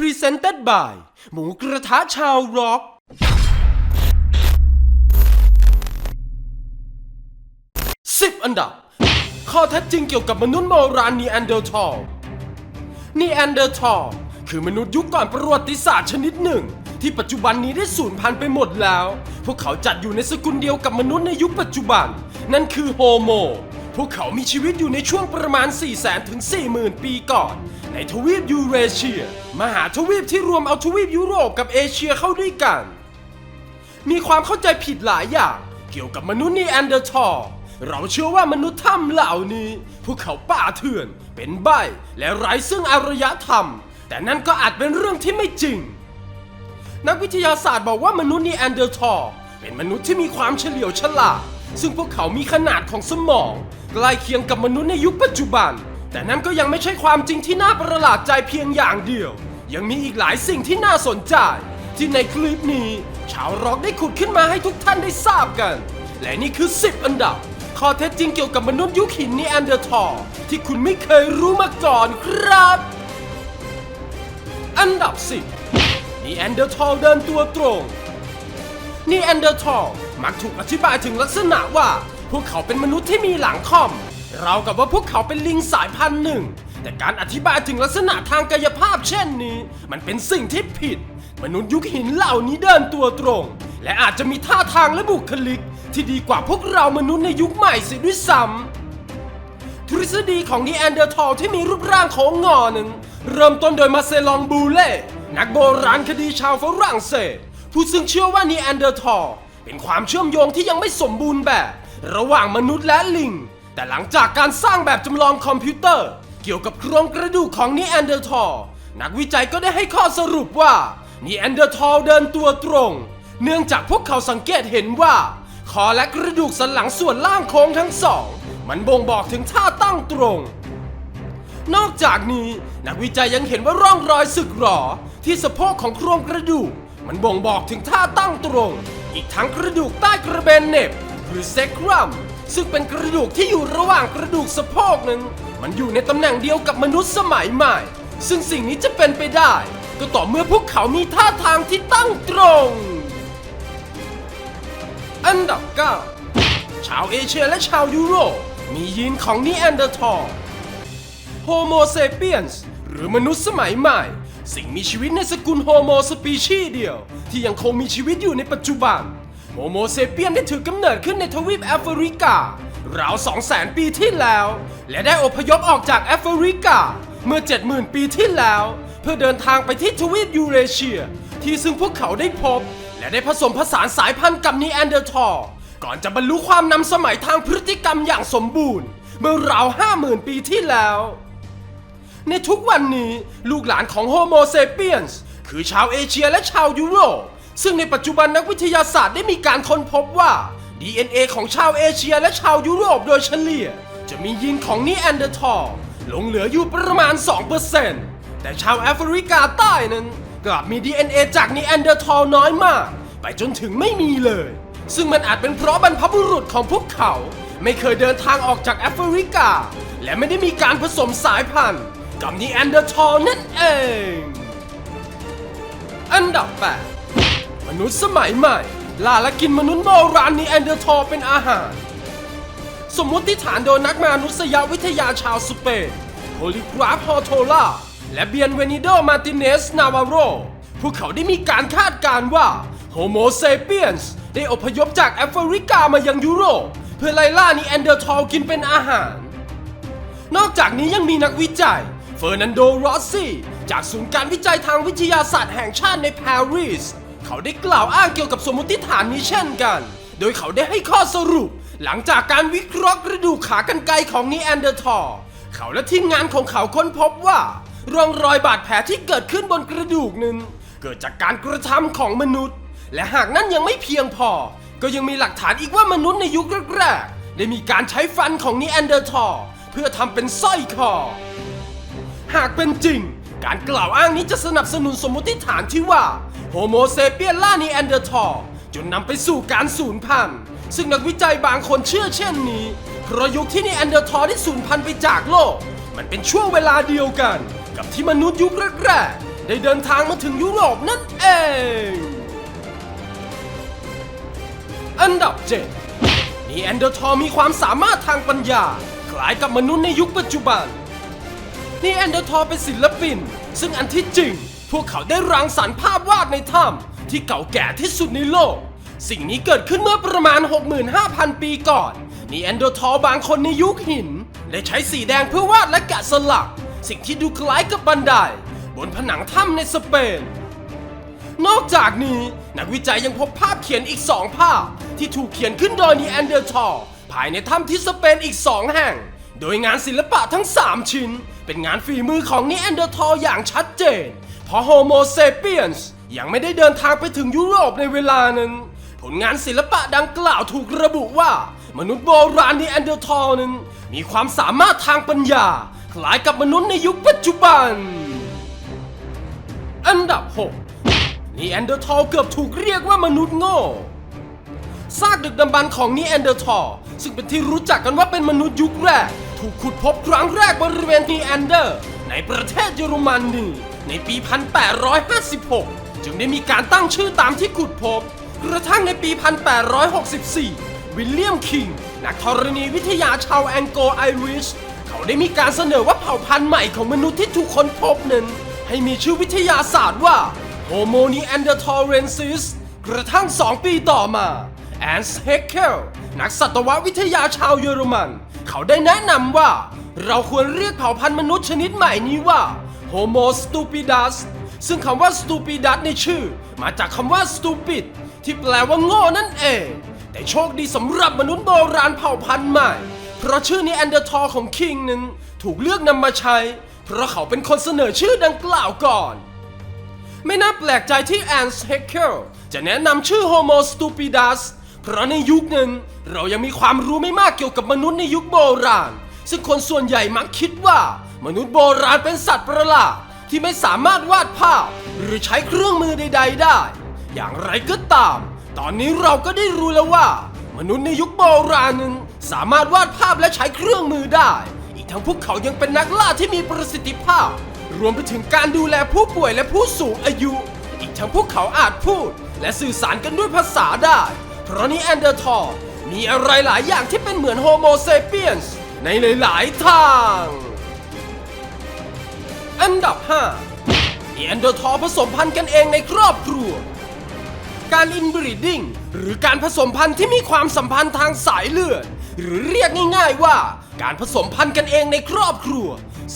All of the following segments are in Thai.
Presented by หมูกระทะชาวร็อก 10 อันดับ ข้อเท็จจริงเกี่ยวกับมนุษย์โบราณนีแอนเดอร์ทอลนีแอนเดอร์ทอลคือมนุษย์ยุคก่อนประวัติศาสตร์ชนิดหนึ่ง ที่ปัจจุบันนี้ได้สูญพันธุ์ไปหมดแล้ว พวกเขาจัดอยู่ในสกุลเดียวกับมนุษย์ในยุคปัจจุบัน นั่นคือโฮโมพวกเขามีชีวิตอยู่ในช่วงประมาณ 4 0 0 0 0 0 ถึง 40,000 ปีก่อน ในทวีปยูเรเชีย มหาทวีปที่รวมเอาทวีปยุโรปกับเอเชียเข้าด้วยกัน มีความเข้าใจผิดหลายอย่างเกี่ยวกับมนุษย์นีแอนเดอร์ทอลเราเชื่อว่ามนุษย์ถ้ำเหล่านี้ พวกเขาป่าเถื่อน เป็นใบและไร้ซึ่งอารยธรรม แต่นั่นก็อาจเป็นเรื่องที่ไม่จริง นักวิทยาศาสตร์บอกว่ามนุษย์นีแอนเดอร์ทอลเป็นมนุษย์ที่มีความเฉลียวฉลาดซึ่งพวกเขามีขนาดของสมอง ใกล้เคียงกับมนุษย์ในยุคปัจจุบัน แต่นั่นก็ยังไม่ใช่ความจริงที่น่าประหลาดใจเพียงอย่างเดียว ยังมีอีกหลายสิ่งที่น่าสนใจ ที่ในคลิปนี้ ชาวร็อกได้ขุดขึ้นมาให้ทุกท่านได้ทราบกัน และนี่คือ 10 อันดับ ข้อเท็จจริงเกี่ยวกับมนุษย์ยุคหินนีแอนเดอร์ทอลที่คุณไม่เคยรู้มาก่อนครับ อันดับ 10นีแอนเดอร์ทอลเดินตัวตรงนีแอนเดอร์ทอลมักถูกอธิบายถึงลักษณะว่า พวกเขาเป็นมนุษย์ที่มีหลังค่อม เรากับว่าพวกเขาเป็นลิงสายพันธุ์หนึ่ง แต่การอธิบายถึงลักษณะทางกายภาพเช่นนี้ มันเป็นสิ่งที่ผิด มนุษย์ยุคหินเหล่านี้เดินตัวตรง และอาจจะมีท่าทางและบุคลิก ที่ดีกว่าพวกเรามนุษย์ในยุคใหม่เสียด้วยซ้ำทฤษฎีของนีแอนเดอร์ทอลที่มีรูปร่างโค้งงอนั้นเริ่มต้นโดยมาเซลองบูเล่นักโบราณคดีชาวฝรั่งเศส ผู้ซึ่งเชื่อว่านีแอนเดอร์ทอลเป็นความเชื่อมโยงที่ยังไม่สมบูรณ์แบบ ระหว่างมนุษย์และลิง แต่หลังจากการสร้างแบบจำลองคอมพิวเตอร์ เกี่ยวกับโครงกระดูกของนีแอนเดอร์ทอลนักวิจัยก็ได้ให้ข้อสรุปว่านีแอนเดอร์ทอลเดินตัวตรง เนื่องจากพวกเขาสังเกตเห็นว่าคอและกระดูกสันหลังส่วนล่างโค้งทั้งสอง มันบ่งบอกถึงท่าตั้งตรง นอกจากนี้นักวิจัยยังเห็นว่าร่องรอยสึกหรอ ที่สะโพกของโครงกระดูก มันบ่งบอกถึงท่าตั้งตรง อีกทั้งกระดูกใต้กระเบนเน็บหรือเซครัม ซึ่งเป็นกระดูกที่อยู่ระหว่างกระดูกสะโพกนั้น มันอยู่ในตำแหน่งเดียวกับมนุษย์สมัยใหม่ ซึ่งสิ่งนี้จะเป็นไปได้ ก็ต่อเมื่อพวกเขามีท่าทางที่ตั้งตรง อันดับ 9 ชาวเอเชียและชาวยุโรปมียีนของนีแอนเดอร์ทอลโฮโมเซเปียนส์หรือมนุษย์สมัยใหม่ สิ่งมีชีวิตในสกุลโฮโมสปีชีเดียว ที่ยังคงมีชีวิตอยู่ในปัจจุบัน โฮโมเซเปียนได้ถือกำเนิดขึ้นในทวีปแอฟริการาว200,000 ปีที่แล้ว และได้อพยพออกจากแอฟริกา เมื่อ 70,000 ปีที่แล้ว เพื่อเดินทางไปที่ทวีปยูเรเชีย ที่ซึ่งพวกเขาได้พบ และได้ผสมผสานสายพันธุ์กับนีแอนเดอร์ทอลก่อนจะบรรลุความนำสมัยทางพฤติกรรมอย่างสมบูรณ์ เมื่อราว 50,000 ปีที่แล้ว ในทุกวันนี้ลูกหลานของโฮโมเซเปียนส์คือชาวเอเชียและชาวยุโรป ซึ่งในปัจจุบันนักวิทยาศาสตร์ได้มีการค้นพบว่า DNA ของชาวเอเชียและชาวยุโรปโดยเฉลี่ย จะมียีนของนีแอนเดอร์ทอลหลงเหลืออยู่ประมาณ 2%แต่ชาวแอฟริกาใต้นั้นกลับมี DNA จากนีแอนเดอร์ทอลน้อยมาก ไปจนถึงไม่มีเลย ซึ่งมันอาจเป็นเพราะบรรพบุรุษของพวกเขา ไม่เคยเดินทางออกจากแอฟริกา และไม่ได้มีการผสมสายพันธุ์กับนีแอนเดอร์ทอลนั่นเอง อันดับ 8 มนุษย์สมัยใหม่ ล่าและกินมนุษย์โบราณนีแอนเดอร์ทอลเป็นอาหาร สมมติฐานโดยนักมนุษยวิทยาชาวสเปนโพลิกราฟฮอโทล่าและเบียนเวนิโดมาติเนส นาวาโร พวกเขาได้มีการคาดการณ์ว่าโฮโมเซเปียนส์ได้อพยพจากแอฟริกามายังยุโรป เพื่อไล่ล่านีแอนเดอร์ทอลกินเป็นอาหาร นอกจากนี้ยังมีนักวิจัย เฟอร์นันโด รอสซี่ จากศูนย์การวิจัยทางวิทยาศาสตร์แห่งชาติในปารีส เขาได้กล่าวอ้างเกี่ยวกับสมมติฐานนี้เช่นกัน โดยเขาได้ให้ข้อสรุป หลังจากการวิเคราะห์กระดูกขากรรไกรของนีแอนเดอร์ทอลเขาและทีมงานของเขาค้นพบว่า ร่องรอยบาดแผลที่เกิดขึ้นบนกระดูกนั้น เกิดจากการกระทำของมนุษย์ และหากนั่นยังไม่เพียงพอ ก็ยังมีหลักฐานอีกว่ามนุษย์ในยุคแรกๆได้มีการใช้ฟันของนีแอนเดอร์ทอลเพื่อทำเป็นสร้อยคอ หากเป็นจริง การกล่าวอ้างนี้จะสนับสนุนสมมติฐานที่ว่า โฮโมเซเปียนล่านีแอนเดอร์ทอลจนนำไปสู่การสูญพันธุ์ซึ่งนักวิจัยบางคนเชื่อเช่นนี้ เพราะยุคที่นีแอนเดอร์ทอลได้สูญพันธุ์ไปจากโลก มันเป็นช่วงเวลาเดียวกัน กับที่มนุษย์ยุคแรกๆได้เดินทางมาถึงยุโรปนั่นเอง อันดับ7นีแอนเดอร์ทอมีความสามารถทางปัญญา คล้ายกับมนุษย์ในยุคปัจจุบันนีแอนเดอร์ทอเป็นศิลปิน ซึ่งอันที่จริง วกเขาได้รังสรรค์ภาพวาดในถ้ำที่เก่าแก่ที่สุดในโลก สิ่งนี้เกิดขึ้นเมื่อประมาณ 65,000 ปีก่อนนีแอนเดอร์ทอลบางคนในยุคหินได้ใช้สีแดงเพื่อวาดและแกะสลัก สิ่งที่ดูคล้ายกับบันได บนผนังถ้ำในสเปน นอกจากนี้นักวิจัยยังพบภาพเขียนอีกสองภาพ ที่ถูกเขียนขึ้นโดยนีแอนเดอร์ทอลภายในถ้ำที่สเปนอีกสองแห่ง โดยงานศิลปะทั้ง 3 ชิ้น เป็นงานฝีมือของนีแอนเดอร์ทอลอย่างชัดเจน เพราะโฮโมเซเปียนส์ยังไม่ได้เดินทางไปถึงยุโรปในเวลานั้น ผลงานศิลปะดังกล่าวถูกระบุว่า มนุษย์โบราณในแอนเดอร์ทอลนั้น มีความสามารถทางปัญญา คล้ายกับมนุษย์ในยุคปัจจุบัน อันดับ 6 นีแอนเดอร์ทอลเกือบถูกเรียกว่ามนุษย์โง่ซากดึกดำบรรของนีแอนเดอร์ทอลซึ่งเป็นที่รู้จักกันว่าเป็นมนุษย์ยุคแรก ถูกขุดพบครั้งแรกบริเวณนีแอนเดอร์ ในประเทศเยอรมนนีในปี 1856 จึงได้มีการตั้งชื่อตามที่ขุดพบ กระทั่งในปี 1864 วิลเลียมคิง นักธรณีวิทยาชาวแองโกลไอริช เขาได้มีการเสนอว่าเผ่าพันธุ์ใหม่ของมนุษย์ที่ถูกค้นพบนั้น ให้มีชื่อวิทยาศาสตร์ว่า Homo neanderthalensis กระทั่ง 2 ปีต่อมาแอนส์เฮกเคลนักสัตววิทยาชาวเยอรมัน เขาได้แนะนำว่า เราควรเรียกเผ่าพันธุ์มนุษย์ชนิดใหม่นี้ว่า Homo stupidus ซึ่งคำว่า stupidus ในชื่อ มาจากคำว่า stupid ที่แปลว่าโง่นั่นเอง แต่โชคดีสำหรับมนุษย์โบราณเผ่าพันธุ์ใหม่ เพราะชื่อนี้แอนเดอร์ทอของคิงนั้นถูกเลือกนำมาใช้ เพราะเขาเป็นคนเสนอชื่อดังกล่าวก่อน ไม่น่าแปลกใจที่แอนส์เฮกเคิลจะแนะนำชื่อ Homo stupidus เพราะในยุคนั้น เรายังมีความรู้ไม่มากเกี่ยวกับมนุษย์ในยุคโบราณ ซึ่งคนส่วนใหญ่มักคิดว่า มนุษย์โบราณเป็นสัตว์ประหลาดที่ไม่สามารถวาดภาพ หรือใช้เครื่องมือใด ๆ ได้ อย่างไรก็ตาม ตอนนี้เราก็ได้รู้แล้วว่า มนุษย์ในยุคโบราณนั้นสามารถวาดภาพและใช้เครื่องมือได้ อีกทั้งพวกเขายังเป็นนักล่าที่มีประสิทธิภาพ รวมไปถึงการดูแลผู้ป่วยและผู้สูงอายุ อีกทั้งพวกเขาอาจพูด และสื่อสารกันด้วยภาษาได้ เพราะนี่แอนเดอร์ทอล มีอะไรหลายอย่างที่เป็นเหมือนโฮโมเซเปียนส์ในหลายๆทาง อันดับ5นีแอนเดอร์ทอผสมพันธุ์กันเองในครอบครัว การอินบรีดดิ้งหรือการผสมพันธุ์ที่มีความสัมพันธ์ทางสายเลือด หรือเรียกง่ายๆว่าการผสมพันธุ์กันเองในครอบครัว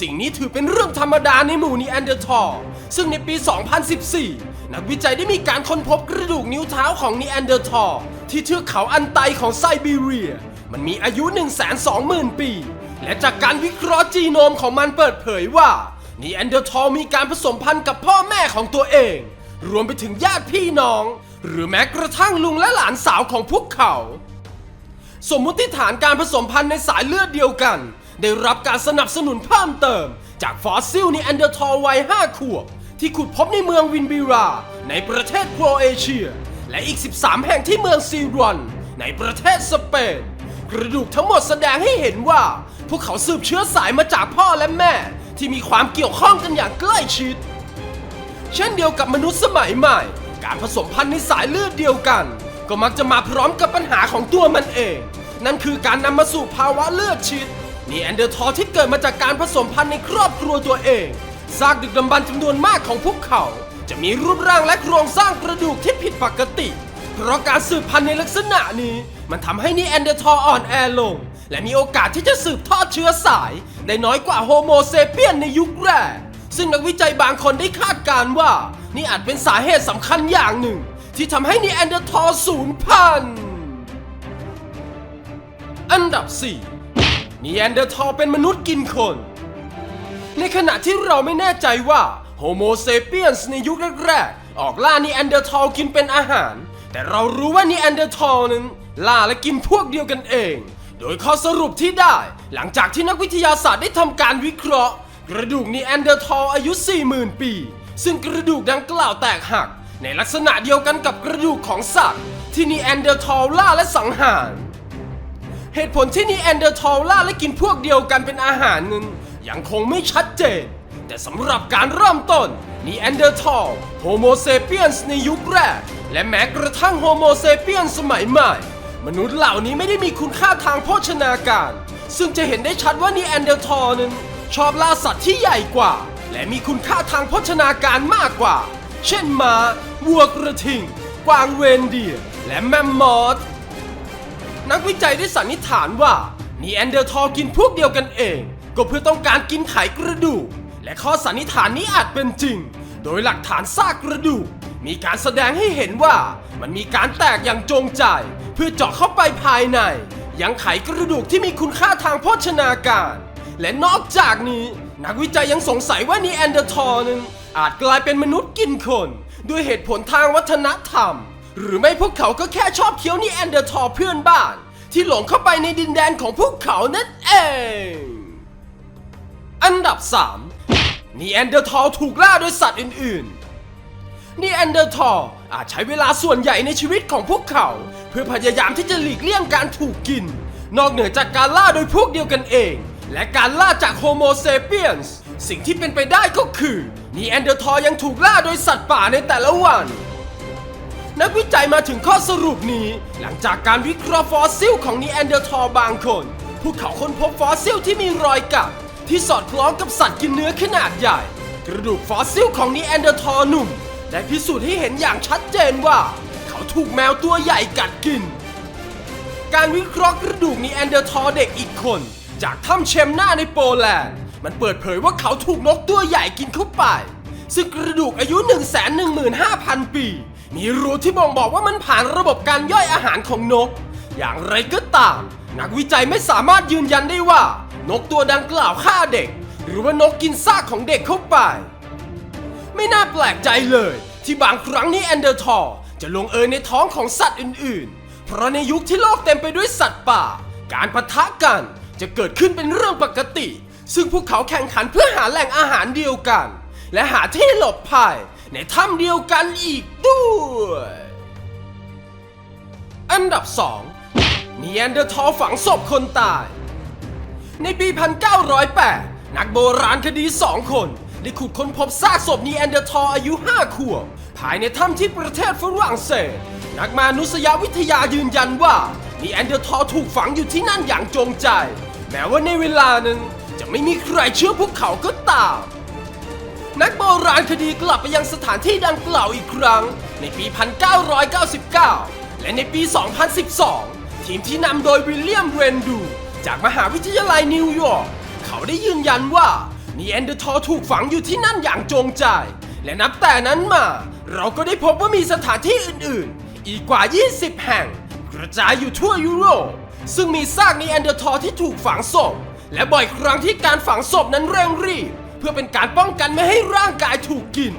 สิ่งนี้ถือเป็นเรื่องธรรมดาในหมู่นีแอนเดอร์ทอลซึ่งในปี 2014 นักวิจัยได้มีการค้นพบกระดูกนิ้วเท้าของนีแอนเดอร์ทอล ที่เทือกเขาอันไตของไซบีเรีย มันมีอายุ 120,000 ปี และจากการวิเคราะห์จีโนมของมันเปิดเผยว่านีแอนเดอร์ทอลมีการผสมพันธุ์กับพ่อแม่ของตัวเอง รวมไปถึงญาติพี่น้อง หรือแม้กระทั่งลุงและหลานสาวของพวกเขา สมมุติฐานการผสมพันธุ์ในสายเลือดเดียวกัน ได้รับการสนับสนุนเพิ่มเติม จากฟอสซิลนีแอนเดอร์ทอลวัย5ขวบที่ขุดพบในเมืองวินบิรา ในประเทศโครเอเชีย และอีก 13 แห่งที่เมืองซีรอน ในประเทศสเปน กระดูกทั้งหมดแสดงให้เห็นว่า พวกเขาสืบเชื้อสายมาจากพ่อและแม่ ที่มีความเกี่ยวข้องกันอย่างใกล้ชิด เช่นเดียวกับมนุษย์สมัยใหม่ การผสมพันธุ์ในสายเลือดเดียวกัน ก็มักจะมาพร้อมกับปัญหาของตัวมันเอง นั่นคือการนำมาสู่ภาวะเลือดชิดนีแอนเดอร์ทอที่เกิดมาจากการผสมพันธุ์ในครอบครัวตัวเองซากดึกดำบรรพ์จำนวนมากของพวกเขา จะมีรูปร่างและโครงสร้างกระดูกที่ผิดปกติ เพราะการสืบพันธุ์ในลักษณะนี้ มันทำให้นีแอนเดอร์ทอลอ่อนแอลง และมีโอกาสที่จะสืบทอดเชื้อสาย ได้น้อยกว่าโฮโมเซเปียนในยุคแรก ซึ่งนักวิจัยบางคนได้คาดการณ์ว่า นี่อาจเป็นสาเหตุสำคัญอย่างหนึ่ง ที่ทำให้นีแอนเดอร์ทอลสูญพันธุ์อันดับ 4นีแอนเดอร์ทอลเป็นมนุษย์กินคน ในขณะที่เราไม่แน่ใจว่า โฮโมเซเปียนส์ในยุคแรกๆ ออกล่านีแอนเดอร์ทอลกินเป็นอาหาร แต่เรารู้ว่านีแอนเดอร์ทอลนั้นล่าและกินพวกเดียวกันเอง โดยข้อสรุปที่ได้หลังจากที่นักวิทยาศาสตร์ได้ทำการวิเคราะห์ กระดูกนีแอนเดอร์ทอลอายุ 40,000 ปี ซึ่งกระดูกดังกล่าวแตกหัก ในลักษณะเดียวกันกับกระดูกของสัตว์ ที่นีแอนเดอร์ทอลล่าและสังหารเหตุผลที่นีแอนเดอร์ทอลล่าและกินพวกเดียวกันเป็นอาหารนั้นยังคงไม่ชัดเจน แต่สำหรับการเริ่มต้นนีแอนเดอร์ทอลโฮโมเซเปียนส์ในยุคแรก และแม้กระทั่งโฮโมเซเปียนสมัยใหม่ มนุษย์เหล่านี้ไม่ได้มีคุณค่าทางโภชนาการ ซึ่งจะเห็นได้ชัดว่านีแอนเดอร์ทอลนั้นชอบล่าสัตว์ที่ใหญ่กว่า และมีคุณค่าทางโภชนาการมากกว่า เช่นม้าวัวกระทิง กวางเรนเดียร์และแมมมอธนักวิจัยได้สันนิษฐานว่านีแอนเดอร์ทอลกินพวกเดียวกันเอง ก็เพื่อต้องการกินไขกระดูก และข้อสันนิษฐานนี้อาจเป็นจริง โดยหลักฐานซากกระดูก มีการแสดงให้เห็นว่ามันมีการแตกอย่างจงใจ เพื่อเจาะเข้าไปภายใน ยังไขกระดูกที่มีคุณค่าทางโภชนาการ และนอกจากนี้ นักวิจัยยังสงสัยว่านีแอนเดอร์ทอลนั้นอาจกลายเป็นมนุษย์กินคน ด้วยเหตุผลทางวัฒนธรรม หรือไม่พวกเขาก็แค่ชอบเคี้ยวนีแอนเดอร์ทอลเพื่อนบ้าน ที่หลงเข้าไปในดินแดนของพวกเขานั่นเอง อันดับ 3 นีแอนเดอร์ทอลถูกล่าโดยสัตว์อื่นๆ นีแอนเดอร์ทอลอาจใช้เวลาส่วนใหญ่ในชีวิตของพวกเขา เพื่อพยายามที่จะหลีกเลี่ยงการถูกกิน นอกเหนือจากการล่าโดยพวกเดียวกันเอง และการล่าจากโฮโมเซเปียนส์สิ่งที่เป็นไปได้ก็คือนีแอนเดอร์ทอลยังถูกล่าโดยสัตว์ป่าในแต่ละวัน นักวิจัยมาถึงข้อสรุปนี้ หลังจากการวิเคราะห์ฟอสซิลของนีแอนเดอร์ทอลบางคน พวกเขาค้นพบฟอสซิลที่มีรอยกัด ที่สอดคล้องกับสัตว์กินเนื้อขนาดใหญ่ กระดูกฟอสซิลของนีแอนเดอร์ทอลหนุ่ม ได้พิสูจน์ให้เห็นอย่างชัดเจนว่า เขาถูกแมวตัวใหญ่กัดกิน การวิเคราะห์กระดูกนีแอนเดอร์ทอลเด็กอีกคน จากถ้ำเชมนาในโปแลนด์ มันเปิดเผยว่าเขาถูกนกตัวใหญ่กินเข้าไป ซึ่งกระดูกอายุ 115,000 ปี มีรูที่บ่งบอกว่ามันผ่านระบบการย่อยอาหารของนก อย่างไรก็ตาม นักวิจัยไม่สามารถยืนยันได้ว่า นกตัวดังกล่าวฆ่าเด็ก หรือว่านกกินซากของเด็กเข้าไป ไม่น่าแปลกใจเลย ที่บางครั้งนี้แอนเดอร์ทอลจะลงเอยในท้องของสัตว์อื่น ๆ เพราะในยุคที่โลกเต็มไปด้วยสัตว์ป่า การปะทะกันจะเกิดขึ้นเป็นเรื่องปกติ ซึ่งพวกเขาแข่งขันเพื่อหาแหล่งอาหารเดียวกัน และหาที่หลบภัยในถ้ำเดียวกันอีกด้วย อันดับ 2 นีแอนเดอร์ทอลฝังศพคนตาย ในปี 1908 นักโบราณคดี2คน ได้ขุดค้นพบซากศพนีแอนเดอร์ทอลอายุ 5 ขวบ ภายในถ้ำที่ประเทศฝรั่งเศส นักมานุษยวิทยายืนยันว่านีแอนเดอร์ทอลถูกฝังอยู่ที่นั่นอย่างจงใจ แม้ว่าในเวลานั้นจะไม่มีใครเชื่อพวกเขาก็ตาม นักโบราณคดีกลับไปยังสถานที่ดังกล่าวอีกครั้ง ในปี 1999 และในปี 2012 ทีมที่นำโดยวิลเลียมเรนดู จากมหาวิทยาลัยนิวยอร์กเขาได้ยืนยันว่านีแอนเดอร์ทอถูกฝังอยู่ที่นั่นอย่างจงใจ และนับแต่นั้นมา เราก็ได้พบว่ามีสถานที่อื่นๆ อีกกว่า 20 แห่ง กระจายอยู่ทั่วยุโรปซึ่งมีซากนีแอนเดอร์ทอที่ถูกฝังศพและบ่อยครั้งที่การฝังศพนั้นเร่งรีบ เพื่อเป็นการป้องกันไม่ให้ร่างกายถูกกิน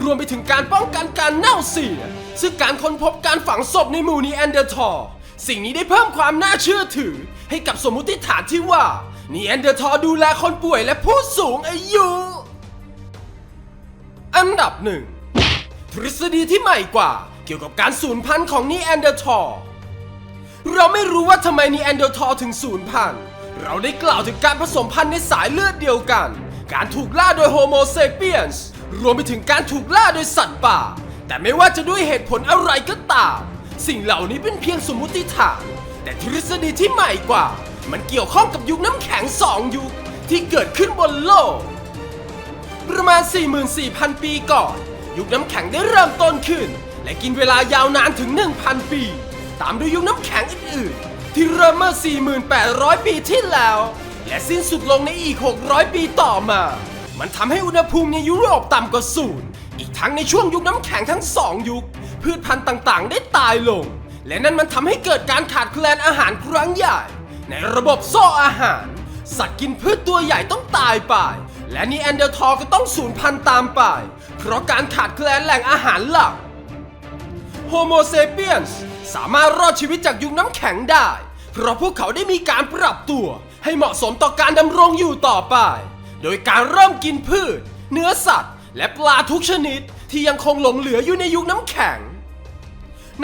รวมไปถึงการป้องกันการเน่าเสีย ซึ่งการค้นพบการฝังศพในหมู่นีแอนเดอร์ทอล สิ่งนี้ได้เพิ่มความน่าเชื่อถือ ให้กับสมมุติฐานที่ว่านีแอนเดอร์ทอลดูแลคนป่วยและผู้สูงอายุ อันดับหนึ่งทฤษฎีที่ใหม่กว่าเกี่ยวกับการสูญพันธุ์ของนีแอนเดอร์ทอลเราไม่รู้ว่าทำไมนีแอนเดอร์ทอลถึงสูญพันธุ์ เราได้กล่าวถึงการผสมพันธุ์ในสายเลือดเดียวกัน การถูกล่าโดยโฮโมเซเปียนส์รวมไปถึงการถูกล่าโดยสัตว์ป่า แต่ไม่ว่าจะด้วยเหตุผลอะไรก็ตาม สิ่งเหล่านี้เป็นเพียงสมมุติฐาน แต่ทฤษฎีที่ใหม่กว่า มันเกี่ยวข้องกับยุคน้ำแข็งสองยุคที่เกิดขึ้นบนโลก ประมาณ 44,000 ปีก่อน ยุคน้ำแข็งได้เริ่มต้นขึ้น และกินเวลายาวนานถึง 1,000 ปี ตามด้วยยุคน้ำแข็งอื่นๆ ที่เริ่มเมื่อ 4,800ปีที่แล้ว และสิ้นสุดลงในอีก 600 ปีต่อมา มันทำให้อุณหภูมิในยุโรปต่ำกว่าศูนย์อีกทั้งในช่วงยุคน้ำแข็งทั้งสองยุค พืชพันธุ์ต่างๆ ได้ตายลง และนั่นมันทำให้เกิดการขาดแคลนอาหารครั้งใหญ่ ในระบบโซ่อาหาร สัตว์กินพืชตัวใหญ่ต้องตายไป และนีแอนเดอร์ทอลก็ต้องสูญพันธุ์ตามไป เพราะการขาดแคลนแหล่งอาหารหลักโฮโมเซเปียนส์สามารถรอดชีวิตจากยุคน้ำแข็งได้ เพราะพวกเขาได้มีการปรับตัว ให้เหมาะสมต่อการดำรงอยู่ต่อไป โดยการเริ่มกินพืช เนื้อสัตว์ และปลาทุกชนิดที่ยังคงหลงเหลืออยู่ในยุคน้ำแข็ง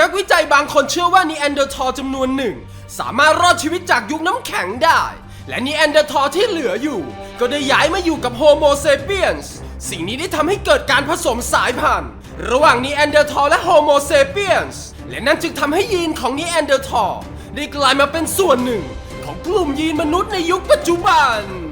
นักวิจัยบางคนเชื่อว่านีแอนเดอร์ทอลจำนวนหนึ่ง สามารถรอดชีวิตจากยุคน้ำแข็งได้ และนีแอนเดอร์ทอลที่เหลืออยู่ ก็ได้ย้ายมาอยู่กับโฮโมเซเปียนส์สิ่งนี้ได้ทำให้เกิดการผสมสายพันธุ์ ระหว่างนีแอนเดอร์ทอลและโฮโมเซเปียนส์และนั่นจึงทำให้ยีนของนีแอนเดอร์ทอลได้กลายมาเป็นส่วนหนึ่ง ของกลุ่มยีนมนุษย์ในยุคปัจจุบัน